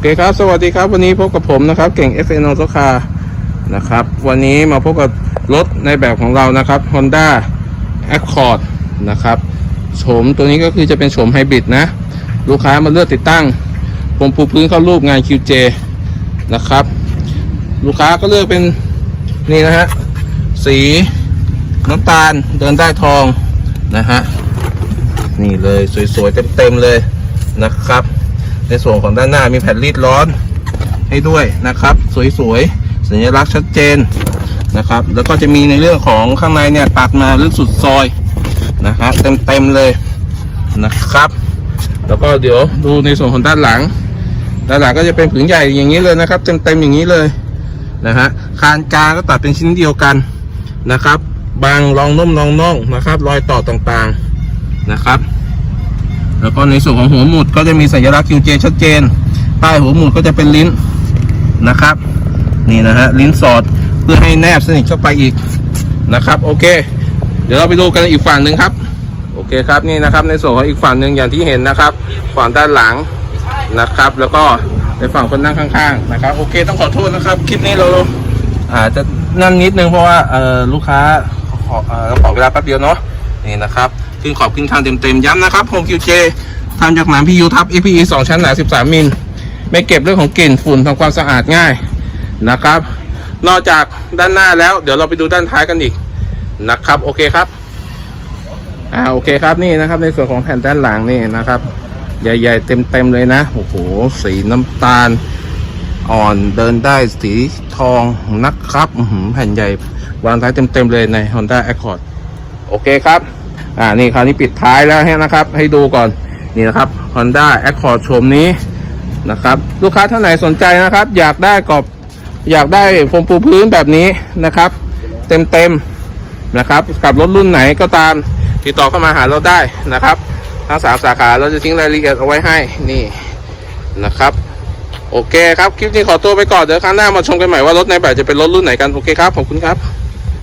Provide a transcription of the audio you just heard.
อเคครับ สวัสดีครับ วันนี้พบกับผมนะครับ เก่ง f n o t o c a นะครับ วันนี้มาพบกับรถในแบบของเรานะครับ Honda Accord นะครับโฉมตัวนี้ก็คือจะเป็นโฉมไฮบริดนะ ลูกค้ามาเลือกติดตั้งพรมปูพื้นเข้ารูปงาน QJ นะครับ ลูกค้าก็เลือกเป็นนี่นะฮะ สีน้ำตาลเดินได้ทองนะฮะ นี่เลยสวยๆเต็มๆเลยนะครับ ในส่วนของด้านหน้ามีแผ่นรีดร้อนให้ด้วยนะครับ สวยๆสัญลักษณ์ชัดเจนนะครับ แล้วก็จะมีในเรื่องของข้างในเนี่ยตัดมาลึกสุดซอยนะฮะเต็มๆเลยนะครับ แล้วก็เดี๋ยวดูในส่วนของด้านหลัง ด้านหลังก็จะเป็นผืนใหญ่อย่างนี้เลยนะครับ เต็มๆอย่างนี้เลยนะฮะคานกลางก็ตัดเป็นชิ้นเดียวกันนะครับ บางรองนุ่มรองน่องนะครับ รอยต่อต่างๆนะครับ แล้วก็ในส่วนของหัวหมุดก็จะมีสัญลักษณ์ QJ ชัดเจน ใต้หัวหมุดก็จะเป็นลิ้นนะครับ นี่นะฮะลิ้นสอดเพื่อให้แนบสนิทเข้าไปอีกนะครับ โอเค เดี๋ยวเราไปดูกันอีกฝั่งหนึ่งครับ โอเคครับนี่นะครับ ในส่วนของอีกฝั่งหนึ่งอย่างที่เห็นนะครับ ฝั่งด้านหลังนะครับ แล้วก็ในฝั่งคนนั่งข้างๆนะครับ โอเคต้องขอโทษนะครับ คลิปนี้เราอาจจะนั่นนิดนึงเพราะว่าลูกค้าขอเอ่อขอเวลาแป๊บเดียวเนาะนี่นะครับ ขึ้นขอบขึ้นทางเต็มๆ ย้ำนะครับ Home QJ ทำจากหนัง PU ทับ APE 2 ชั้นหนา 13 มิล ไม่เก็บเรื่องของกลิ่นฝุ่นทำความสะอาดง่ายนะครับ นอกจากด้านหน้าแล้ว เดี๋ยวเราไปดูด้านท้ายกันอีกนะครับ โอเคครับ อ่าโอเคครับนี่นะครับ ในส่วนของแผ่นด้านหลังนี่นะครับ ใหญ่ๆเต็มๆเลยนะโอ้โหสีน้ำตาลอ่อนเดินได้สีทองนะครับแผ่นใหญ่วางท้ายเต็มๆเลยใน Honda Accord โอเคครับ อ่านี่คราวนี้ปิดท้ายแล้วให้นะครับ ให้ดูก่อนนี่นะครับ Honda Accord โฉมนี้นะครับ ลูกค้าท่านไหนสนใจนะครับ อยากได้กรอบอยากได้โฟมปูพื้นแบบนี้นะครับ เต็มๆนะครับ กับรถรุ่นไหนก็ตาม ติดต่อเข้ามาหาเราได้นะครับ ทั้งสามสาขาเราจะทิ้งรายละเอียดเอาไว้ให้นี่นะครับ โอเคครับ คลิปนี้ขอตัวไปก่อนเดี๋ยวครั้งหน้ามาชมกันใหม่ว่ารถในแบบจะเป็นรถรุ่นไหนกัน โอเคครับ ขอบคุณครับ